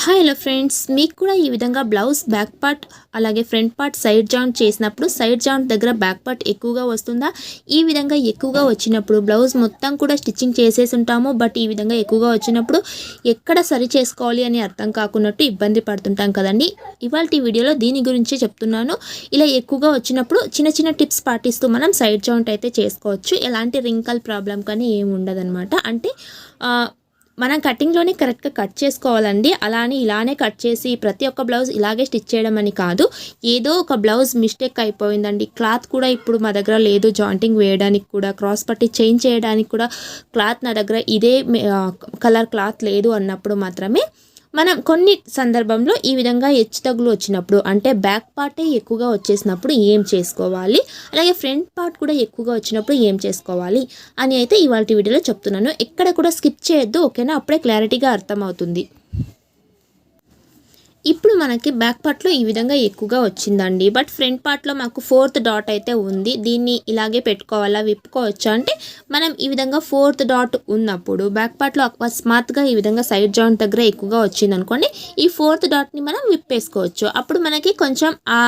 Hi hello friends మీకు కూడా ఈ విధంగా బ్లౌజ్ బ్యాక్ పార్ట్ అలాగే ఫ్రంట్ పార్ట్ సైడ్ జాయింట్ చేసినప్పుడు సైడ్ జాయింట్ దగ్గర బ్యాక్ పార్ట్ ఎక్కువగా వస్తుందా? ఈ విధంగా ఎక్కువగా వచ్చినప్పుడు బ్లౌజ్ మొత్తం కూడా స్టిచ్చింగ్ చేసేసి ఉంటాము. బట్ ఈ విధంగా ఎక్కువగా వచ్చినప్పుడు ఎక్కడ సరి చేసుకోవాలి అని అర్థం కాకున్నట్టు ఇబ్బంది పడుతుంటాం కదండి. ఇవాళ వీడియోలో దీని గురించి చెప్తున్నాను. ఇలా ఎక్కువగా వచ్చినప్పుడు చిన్న చిన్న టిప్స్ పాటిస్తూ మనం సైడ్ జాయింట్ అయితే చేసుకోవచ్చు. ఎలాంటి రింకల్ ప్రాబ్లం కానీ ఏమి ఉండదన్నమాట. అంటే మనం కటింగ్లోనే కరెక్ట్గా కట్ చేసుకోవాలండి. అలా అని ఇలానే కట్ చేసి ప్రతి ఒక్క బ్లౌజ్ ఇలాగే స్టిచ్ చేయడం అని కాదు. ఏదో ఒక బ్లౌజ్ మిస్టేక్ అయిపోయిందండి. క్లాత్ కూడా ఇప్పుడు మా దగ్గర లేదు. జాయింటింగ్ వేయడానికి కూడా క్రాస్ పట్టి చేంజ్ చేయడానికి కూడా క్లాత్ నా దగ్గర ఇదే కలర్ క్లాత్ లేదు అన్నప్పుడు మాత్రమే మనం కొన్ని సందర్భంలో ఈ విధంగా హెచ్చుతగులు వచ్చినప్పుడు అంటే బ్యాక్ పార్టే ఎక్కువగా వచ్చేసినప్పుడు ఏం చేసుకోవాలి? అలాగే ఫ్రంట్ పార్ట్ కూడా ఎక్కువగా వచ్చినప్పుడు ఏం చేసుకోవాలి? అని అయితే ఇవాళ వీడియోలో చెప్తున్నాను. ఎక్కడ కూడా స్కిప్ చేయొద్దు ఓకేనా? అప్పుడే క్లారిటీగా అర్థమవుతుంది. ఇప్పుడు మనకి బ్యాక్ పార్ట్లో ఈ విధంగా ఎక్కువగా వచ్చిందండి. బట్ ఫ్రంట్ పార్ట్లో మాకు ఫోర్త్ డాట్ అయితే ఉంది. దీన్ని ఇలాగే పెట్టుకోవాలా విప్పుకోవచ్చా అంటే మనం ఈ విధంగా ఫోర్త్ డాట్ ఉన్నప్పుడు బ్యాక్ పార్ట్లో అకస్మాత్గా ఈ విధంగా సైడ్ జాయింట్ దగ్గర ఎక్కువగా వచ్చిందనుకోండి ఈ ఫోర్త్ డాట్ని మనం విప్పేసుకోవచ్చు. అప్పుడు మనకి కొంచెం ఆ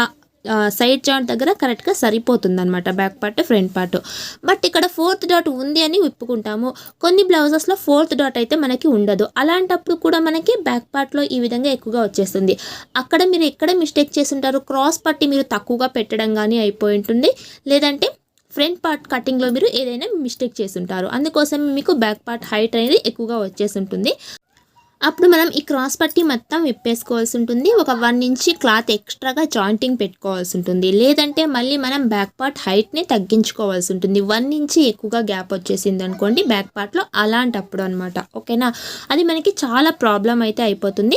సైడ్ జాయింట్ దగ్గర కరెక్ట్గా సరిపోతుంది అనమాట back part front part. But ఇక్కడ ఫోర్త్ డాట్ ఉంది అని విప్పుకుంటాము కొన్ని బ్లౌజెస్లో ఫోర్త్ డాట్ అయితే మనకి ఉండదు. అలాంటప్పుడు కూడా మనకి బ్యాక్ పార్ట్లో ఈ విధంగా ఎక్కువగా వచ్చేస్తుంది. అక్కడ మీరు ఎక్కడ మిస్టేక్ చేసి ఉంటారు క్రాస్ పట్టి మీరు తక్కువగా పెట్టడం కానీ అయిపోయి ఉంటుంది లేదంటే ఫ్రంట్ పార్ట్ కటింగ్లో మీరు ఏదైనా మిస్టేక్ చేసుంటారు. అందుకోసం మీకు బ్యాక్ పార్ట్ హైట్ అనేది ఎక్కువగా వచ్చేసి ఉంటుంది. అప్పుడు మనం ఈ క్రాస్ పట్టి మొత్తం విప్పేసుకోవాల్సి ఉంటుంది. ఒక వన్ ఇంచి క్లాత్ ఎక్స్ట్రాగా జాయింటింగ్ పెట్టుకోవాల్సి ఉంటుంది. లేదంటే మళ్ళీ మనం బ్యాక్ పార్ట్ హైట్ని తగ్గించుకోవాల్సి ఉంటుంది. వన్ ఇంచి ఎక్కువగా గ్యాప్ వచ్చేసింది అనుకోండి బ్యాక్ పార్ట్లో అలాంటప్పుడు అనమాట ఓకేనా? అది మనకి చాలా ప్రాబ్లం అయితే అయిపోతుంది.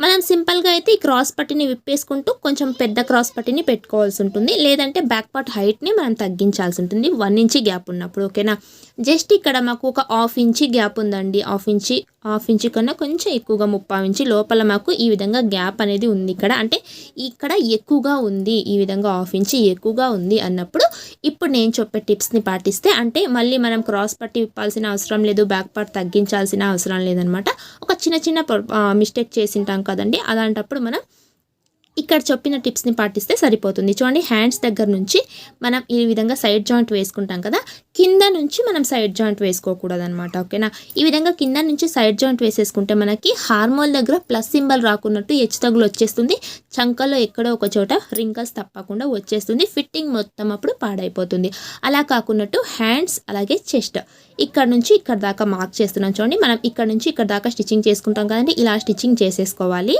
మనం సింపుల్గా అయితే ఈ క్రాస్ పట్టిని విప్పేసుకుంటూ కొంచెం పెద్ద క్రాస్ పట్టిని పెట్టుకోవాల్సి ఉంటుంది. లేదంటే బ్యాక్ పార్ట్ హైట్ని మనం తగ్గించాల్సి ఉంటుంది. వన్ ఇంచి గ్యాప్ ఉన్నప్పుడు. ఓకేనా? జస్ట్ ఇక్కడ మాకు ఒక హాఫ్ ఇంచి గ్యాప్ ఉందండి. హాఫ్ ఇంచి హాఫ్ ఇంచి కన్నా కొంచెం ఎక్కువగా ముప్పై ఇంచి లోపల మాకు ఈ విధంగా గ్యాప్ అనేది ఉంది ఇక్కడ. అంటే ఇక్కడ ఎక్కువగా ఉంది ఈ విధంగా హాఫ్ ఇంచి ఎక్కువగా ఉంది అన్నప్పుడు ఇప్పుడు నేను చెప్పే టిప్స్ని పాటిస్తే అంటే మళ్ళీ మనం క్రాస్ పట్టి విప్పాల్సిన అవసరం లేదు బ్యాక్ పార్ట్ తగ్గించాల్సిన అవసరం లేదనమాట ఒక చిన్న చిన్న మిస్టేక్ చేసింటాం కదండి అలాంటప్పుడు మనం ఇక్కడ చెప్పిన టిప్స్ని పాటిస్తే సరిపోతుంది. చూడండి హ్యాండ్స్ దగ్గర నుంచి మనం ఈ విధంగా సైడ్ జాయింట్ వేసుకుంటాం కదా కింద నుంచి మనం సైడ్ జాయింట్ వేసుకోకూడదు అనమాట ఓకేనా? ఈ విధంగా కింద నుంచి సైడ్ జాయింట్ వేసేసుకుంటే మనకి హార్మోన్ దగ్గర ప్లస్ సింబల్ రాకున్నట్టు హెచ్చు తగులు వచ్చేస్తుంది. చంకలో ఎక్కడో ఒక చోట రింకల్స్ తప్పకుండా వచ్చేస్తుంది. ఫిట్టింగ్ మొత్తం అప్పుడు పాడైపోతుంది. అలా కాకున్నట్టు హ్యాండ్స్ అలాగే చెస్ట్ ఇక్కడ నుంచి ఇక్కడ దాకా మార్క్ చేస్తున్నాం. చూడండి మనం ఇక్కడ నుంచి ఇక్కడ దాకా స్టిచ్చింగ్ చేసుకుంటాం కదండి ఇలా స్టిచ్చింగ్ చేసేసుకోవాలి.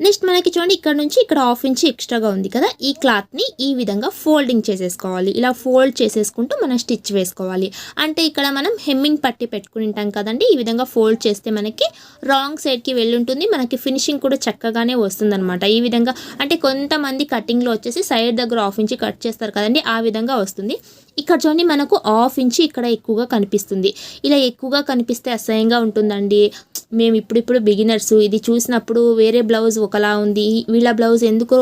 నెక్స్ట్ మనకి చూడండి ఇక్కడ నుంచి ఇక్కడ హాఫ్ ఇంచ్ ఎక్స్ట్రాగా ఉంది కదా. ఈ క్లాత్ని ఈ విధంగా ఫోల్డింగ్ చేసేసుకోవాలి. ఇలా ఫోల్డ్ చేసేసుకుంటూ మనం స్టిచ్ వేసుకోవాలి. అంటే ఇక్కడ మనం హెమ్మింగ్ పట్టి పెట్టుకుని ఉంటాం కదండి. ఈ విధంగా ఫోల్డ్ చేస్తే మనకి రాంగ్ సైడ్కి వెళ్ళుంటుంది మనకి ఫినిషింగ్ కూడా చక్కగానే వస్తుందన్నమాట. ఈ విధంగా అంటే కొంతమంది కటింగ్లో వచ్చేసి సైడ్ దగ్గర హాఫ్ ఇంచ్ కట్ చేస్తారు కదండి. ఆ విధంగా వస్తుంది. ఇక్కడ చూడండి మనకు హాఫ్ ఇంచ్ ఇక్కడ ఎక్కువగా కనిపిస్తుంది. ఇలా ఎక్కువగా కనిపిస్తే అసహ్యంగా ఉంటుందండి. మేము ఇప్పుడిప్పుడు బిగినర్స్ ఇది చూసినప్పుడు వేరే బ్లౌజ్ ఒకలా ఉంది. వీళ్ళ బ్లౌజ్ ఎందుకు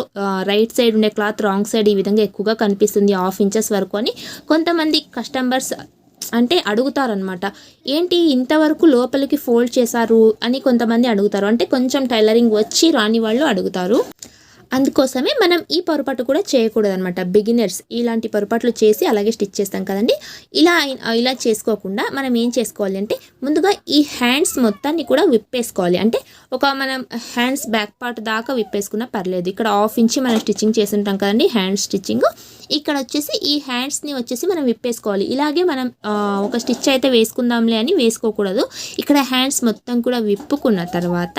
రైట్ సైడ్ ఉండే క్లాత్ రాంగ్ సైడ్ ఈ విధంగా ఎక్కువగా కనిపిస్తుంది హాఫ్ ఇంచెస్ వరకు అని. కొంతమంది కస్టమర్స్ అంటే అడుగుతారనమాట ఏంటి ఇంతవరకు లోపలికి ఫోల్డ్ చేశారు? అని కొంతమంది అడుగుతారు. అంటే కొంచెం టైలరింగ్ వచ్చి రాని వాళ్ళు అడుగుతారు. అందుకోసమే మనం ఈ పొరపాటు కూడా చేయకూడదు అనమాట బిగినర్స్ ఇలాంటి పొరపాట్లు చేసి అలాగే స్టిచ్ చేస్తాం కదండి. ఇలా ఇలా చేసుకోకుండా మనం ఏం చేసుకోవాలి అంటే ముందుగా ఈ హ్యాండ్స్ మొత్తాన్ని కూడా విప్పేసుకోవాలి. అంటే ఒక మనం హ్యాండ్స్ బ్యాక్ పార్ట్ దాకా విప్పేసుకున్నా పర్లేదు. ఇక్కడ హాఫ్ ఇంచి మనం స్టిచ్చింగ్ చేసి ఉంటాం కదండి. Hand stitching. ఇక్కడ వచ్చేసి ఈ హ్యాండ్స్ని వచ్చేసి మనం విప్పేసుకోవాలి. ఇలాగే మనం ఒక స్టిచ్ అయితే వేసుకుందాంలే అని వేసుకోకూడదు. ఇక్కడ హ్యాండ్స్ మొత్తం కూడా విప్పుకున్న తర్వాత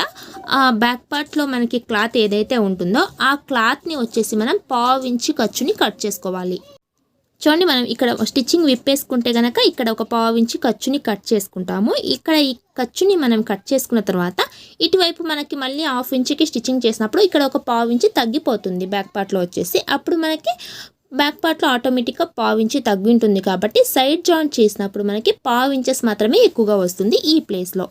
ఆ బ్యాక్ పార్ట్లో మనకి క్లాత్ ఏదైతే ఉంటుందో ఆ క్లాత్ని వచ్చేసి మనం పావించి ఖర్చుని కట్ చేసుకోవాలి. చూడండి మనం ఇక్కడ స్టిచ్చింగ్ విప్పేసుకుంటే కనుక ఇక్కడ ఒక పావు ఇంచి ఖర్చుని కట్ చేసుకుంటాము. ఇక్కడ ఈ ఖర్చుని మనం కట్ చేసుకున్న తర్వాత ఇటువైపు మనకి మళ్ళీ హాఫ్ ఇంచుకి స్టిచ్చింగ్ చేసినప్పుడు ఇక్కడ ఒక పావు ఇంచి తగ్గిపోతుంది బ్యాక్ పార్ట్లో వచ్చేసి. అప్పుడు మనకి బ్యాక్ పార్ట్లో ఆటోమేటిక్గా పావించి తగ్గుంటుంది కాబట్టి సైడ్ జాయింట్ చేసినప్పుడు మనకి పావించెస్ మాత్రమే ఎక్కువగా వస్తుంది ఈ ప్లేస్లో.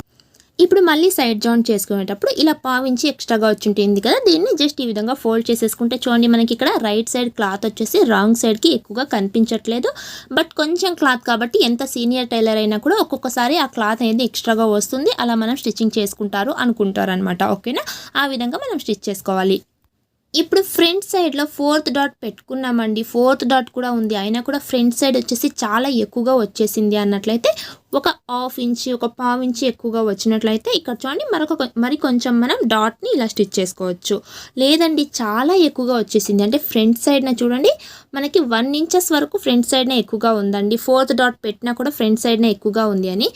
ఇప్పుడు మళ్ళీ సైడ్ జాయింట్ చేసుకునేటప్పుడు ఇలా పావించి ఎక్స్ట్రాగా వచ్చి ఉంటుంది కదా దీన్ని జస్ట్ ఈ విధంగా ఫోల్డ్ చేసేసుకుంటే చూడండి మనకి ఇక్కడ రైట్ సైడ్ క్లాత్ వచ్చేసి రాంగ్ సైడ్కి ఎక్కువగా కనిపించట్లేదు. బట్ కొంచెం క్లాత్ కాబట్టి ఎంత సీనియర్ టైలర్ అయినా కూడా ఒక్కొక్కసారి ఆ క్లాత్ అనేది ఎక్స్ట్రాగా వస్తుంది. అలా మనం స్టిచ్చింగ్ చేసుకుంటారు అనుకుంటారు అనమాట ఓకేనా? ఆ విధంగా మనం స్టిచ్ చేసుకోవాలి. ఇప్పుడు ఫ్రంట్ సైడ్లో ఫోర్త్ డాట్ పెట్టుకున్నామండి. ఫోర్త్ డాట్ కూడా ఉంది. అయినా కూడా ఫ్రంట్ సైడ్ వచ్చేసి చాలా ఎక్కువగా వచ్చేసింది అన్నట్లయితే ఒక హాఫ్ ఇంచి ఒక పావు ఇంచి ఎక్కువగా వచ్చినట్లయితే ఇక్కడ చూడండి మరొక మరి కొంచెం మనం డాట్ని ఇలా స్టిచ్ చేసుకోవచ్చు. లేదండి చాలా ఎక్కువగా వచ్చేసింది. అంటే ఫ్రంట్ సైడ్న చూడండి మనకి వన్ ఇంచెస్ వరకు ఫ్రంట్ సైడ్నే ఎక్కువగా ఉందండి. ఫోర్త్ డాట్ పెట్టినా కూడా ఫ్రంట్ సైడ్నే ఎక్కువగా ఉంది అని.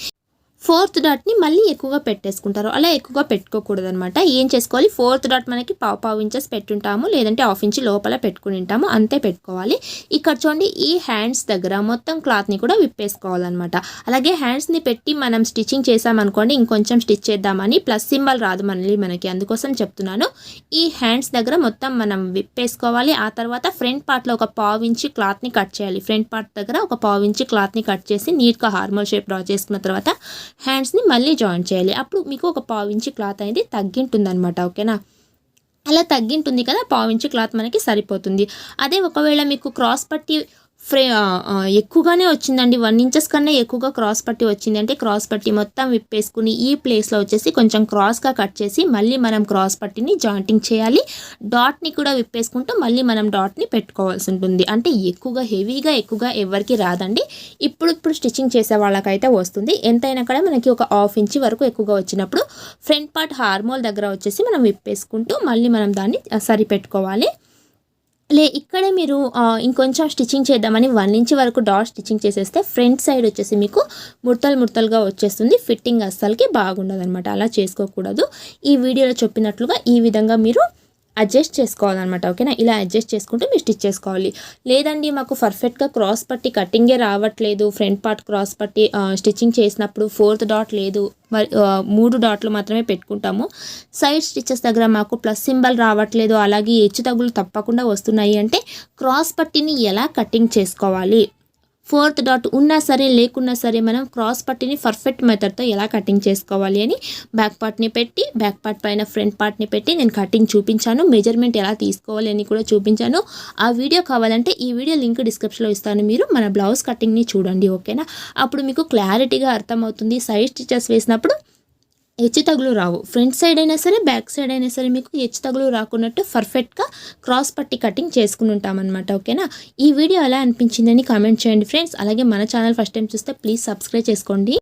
ఫోర్త్ డాట్ని మళ్ళీ ఎక్కువగా పెట్టేసుకుంటారు. అలా ఎక్కువగా పెట్టుకోకూడదు అనమాట ఏం చేసుకోవాలి? ఫోర్త్ డాట్ మనకి పావు పావు ఇంచెస్ పెట్టుంటాము. లేదంటే హాఫ్ ఇంచ్ లోపల పెట్టుకుని ఉంటాము. అంతే పెట్టుకోవాలి. ఇక్కడ చూడండి ఈ హ్యాండ్స్ దగ్గర మొత్తం క్లాత్ని కూడా విప్పేసుకోవాలన్నమాట. అలాగే హ్యాండ్స్ని పెట్టి మనం స్టిచ్చింగ్ చేసామనుకోండి ఇంకొంచెం స్టిచ్ చేద్దామని ప్లస్ సింబల్ రాదు మళ్ళీ మనకి. అందుకోసం చెప్తున్నాను. ఈ హ్యాండ్స్ దగ్గర మొత్తం మనం విప్పేసుకోవాలి. ఆ తర్వాత ఫ్రంట్ పార్ట్లో ఒక పావు ఇంచి క్లాత్ని కట్ చేయాలి. ఫ్రంట్ పార్ట్ దగ్గర ఒక పావు ఇంచి క్లాత్ని కట్ చేసి నీట్గా హార్మల్ షేప్ డ్రా చేసుకున్న తర్వాత హ్యాండ్స్ని మళ్ళీ జాయిన్ చేయాలి. అప్పుడు మీకు ఒక పావు క్లాత్ అనేది తగ్గింటుంది అనమాట ఓకేనా? అలా తగ్గింటుంది కదా పావు ఇంచు క్లాత్ మనకి సరిపోతుంది. అదే ఒకవేళ మీకు క్రాస్ పట్టి ఫ్రే ఎక్కువగానే వచ్చిందండి. వన్ ఇంచెస్ కన్నా ఎక్కువగా క్రాస్ పట్టి వచ్చింది. అంటే క్రాస్ పట్టి మొత్తం విప్పేసుకుని ఈ ప్లేస్లో వచ్చేసి కొంచెం క్రాస్గా కట్ చేసి మళ్ళీ మనం క్రాస్ పట్టిని జాయింటింగ్ చేయాలి. డాట్ని కూడా విప్పేసుకుంటూ మళ్ళీ మనం డాట్ని పెట్టుకోవాల్సి ఉంటుంది. అంటే ఎక్కువగా హెవీగా ఎక్కువగా ఎవరికి రాదండి. ఇప్పుడు ఇప్పుడు స్టిచ్చింగ్ చేసే వాళ్ళకైతే వస్తుంది. ఎంతైనా కూడా మనకి ఒక హాఫ్ ఇంచ్ వరకు ఎక్కువగా వచ్చినప్పుడు ఫ్రంట్ పార్ట్ హార్మోల్ దగ్గర వచ్చేసి మనం విప్పేసుకుంటూ మళ్ళీ మనం దాన్ని సరిపెట్టుకోవాలి. లే ఇక్కడే మీరు ఇంకొంచెం స్టిచ్చింగ్ చేద్దామని వన్ ఇంచ్ వరకు డాట్ స్టిచ్చింగ్ చేసేస్తే ఫ్రంట్ సైడ్ వచ్చేసి మీకు ముడతలు ముడతలుగా వచ్చేస్తుంది. ఫిట్టింగ్ అస్సలకి బాగుండదు అలా చేసుకోకూడదు. ఈ వీడియోలో చెప్పినట్లుగా ఈ విధంగా మీరు అడ్జస్ట్ చేసుకోవాలన్నమాట ఓకేనా? ఇలా అడ్జస్ట్ చేసుకుంటూ మీరు స్టిచ్ చేసుకోవాలి. లేదండి మాకు పర్ఫెక్ట్గా క్రాస్ పట్టి కటింగే రావట్లేదు. ఫ్రంట్ పార్ట్ క్రాస్ పట్టి స్టిచ్చింగ్ చేసినప్పుడు ఫోర్త్ డాట్ లేదు. మరి మూడు డాట్లు మాత్రమే పెట్టుకుంటాము. సైడ్ స్టిచెస్ దగ్గర మాకు ప్లస్ సింబల్ రావట్లేదు. అలాగే హెచ్చు తగులు తప్పకుండా వస్తున్నాయి. అంటే క్రాస్ పట్టిని ఎలా కటింగ్ చేసుకోవాలి? ఫోర్త్ డాట్ ఉన్నా సరే లేకున్నా సరే మనం క్రాస్ పట్టిని పర్ఫెక్ట్ మెథడ్తో ఎలా కటింగ్ చేసుకోవాలి అని బ్యాక్ పార్ట్ని పెట్టి బ్యాక్ పార్ట్ పైన ఫ్రంట్ పార్ట్ని పెట్టి నేను కటింగ్ చూపించాను మెజర్మెంట్ ఎలా తీసుకోవాలి అని కూడా చూపించాను. ఆ వీడియో కావాలంటే ఈ వీడియో లింక్ డిస్క్రిప్షన్లో ఇస్తాను మీరు మన బ్లౌజ్ కటింగ్ని చూడండి ఓకేనా? అప్పుడు మీకు క్లారిటీగా అర్థమవుతుంది. సైజ్ స్టిచెస్ వేసినప్పుడు హెచ్చు తగులు రావు. ఫ్రంట్ సైడ్ అయినా సరే బ్యాక్ సైడ్ అయినా సరే మీకు హెచ్చు తగులు రాకున్నట్టు పర్ఫెక్ట్గా క్రాస్ పట్టి కటింగ్ చేసుకుని ఉంటామన్నమాట ఓకేనా ఈ వీడియో ఎలా అనిపించిందని కామెంట్ చేయండి ఫ్రెండ్స్ అలాగే మన ఛానల్ ఫస్ట్ టైం చూస్తే ప్లీజ్ సబ్స్క్రైబ్ చేసుకోండి.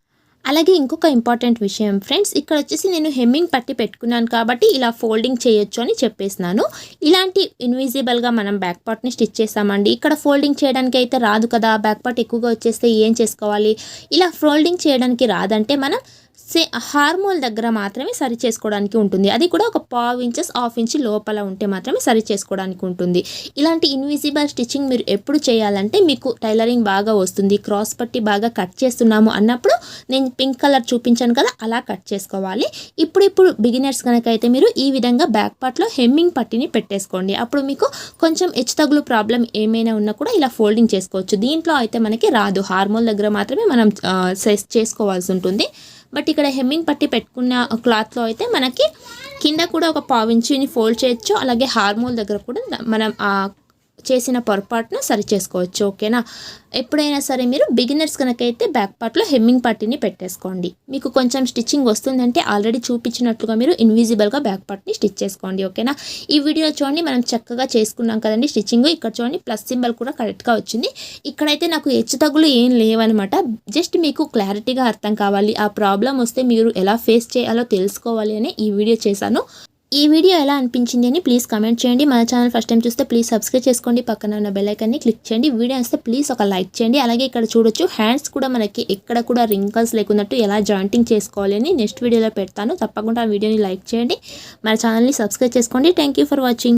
అలాగే ఇంకొక ఇంపార్టెంట్ విషయం ఫ్రెండ్స్ ఇక్కడ వచ్చేసి నేను హెమ్మింగ్ పట్టి పెట్టుకున్నాను కాబట్టి ఇలా ఫోల్డింగ్ చేయొచ్చు అని చెప్పేసినాను. ఇలాంటి ఇన్విజిబుల్గా మనం బ్యాక్ పార్ట్ని స్టిచ్ చేస్తామండి ఇక్కడ ఫోల్డింగ్ చేయడానికి అయితే రాదు కదా బ్యాక్ పార్ట్ ఎక్కువగా వచ్చేస్తే ఏం చేసుకోవాలి? ఇలా ఫోల్డింగ్ చేయడానికి రాదంటే మనం సే హార్మోల్ దగ్గర మాత్రమే సరి చేసుకోవడానికి ఉంటుంది. అది కూడా ఒక పావు ఇంచెస్ హాఫ్ ఇంచ్ లోపల ఉంటే మాత్రమే సరి చేసుకోవడానికి ఉంటుంది. ఇలాంటి ఇన్విజిబుల్ స్టిచ్చింగ్ మీరు ఎప్పుడు చేయాలంటే మీకు టైలరింగ్ బాగా వస్తుంది. క్రాస్ పట్టి బాగా కట్ చేస్తున్నాము అన్నప్పుడు నేను పింక్ కలర్ చూపించాను కదా అలా కట్ చేసుకోవాలి. ఇప్పుడు ఇప్పుడు బిగినర్స్ కనుక అయితే మీరు ఈ విధంగా బ్యాక్ పార్ట్లో హెమ్మింగ్ పట్టిని పెట్టేసుకోండి. అప్పుడు మీకు కొంచెం హెచ్చు తగులు ప్రాబ్లం ఏమైనా ఉన్నా కూడా ఇలా ఫోల్డింగ్ చేసుకోవచ్చు. దీంట్లో అయితే మనకి రాదు. హార్మోల్ దగ్గర మాత్రమే మనం చేసుకోవాల్సి ఉంటుంది. బట్ ఇక్కడ హెమ్మింగ్ పట్టి పెట్టుకున్న క్లాత్లో అయితే మనకి కింద కూడా ఒక పావించుని ఫోల్డ్ చేయొచ్చు. అలాగే హార్మోల్ దగ్గర కూడా మనం ఆ చేసిన పొరపాటును సరి చేసుకోవచ్చు ఓకేనా? ఎప్పుడైనా సరే మీరు బిగినర్స్ కనుకైతే బ్యాక్ పార్ట్లో హెమ్మింగ్ పార్టీని పెట్టేసుకోండి. మీకు కొంచెం స్టిచ్చింగ్ వస్తుందంటే ఆల్రెడీ చూపించినట్లుగా మీరు ఇన్విజిబుల్గా బ్యాక్ పార్ట్ని స్టిచ్ చేసుకోండి ఓకేనా? ఈ వీడియో చూడండి మనం చక్కగా చేసుకున్నాం కదండి స్టిచ్చింగ్. ఇక్కడ చూడండి ప్లస్ సింబల్ కూడా కరెక్ట్గా వచ్చింది. ఇక్కడైతే నాకు హెచ్చు తగ్గులు ఏం లేవనమాట జస్ట్ మీకు క్లారిటీగా అర్థం కావాలి. ఆ ప్రాబ్లం వస్తే మీరు ఎలా ఫేస్ చేయాలో తెలుసుకోవాలి అని ఈ వీడియో చేశాను. ఈ వీడియో ఎలా అనిపించింది అని ప్లీజ్ కమెంట్ చేయండి. మన ఛానల్ ఫస్ట్ టైం చూస్తే ప్లీజ్ సబ్స్క్రైబ్ చేసుకోండి. పక్కన ఉన్న బెల్లైకాన్ని క్లిక్ చేయండి. వీడియో వస్తే ప్లీజ్ ఒక లైక్ చేయండి. అలాగే ఇక్కడ చూడొచ్చు హ్యాండ్స్ కూడా మనకి ఎక్కడ కూడా రింకల్స్ లేకున్నట్టు ఎలా జాయింటింగ్ చేసుకోవాలి అని నెక్స్ట్ వీడియోలో పెడతాను. తప్పకుండా ఆ వీడియోని లైక్ చేయండి. మన ఛానల్ని సబ్స్క్రైబ్ చేసుకోండి. Thank you for watching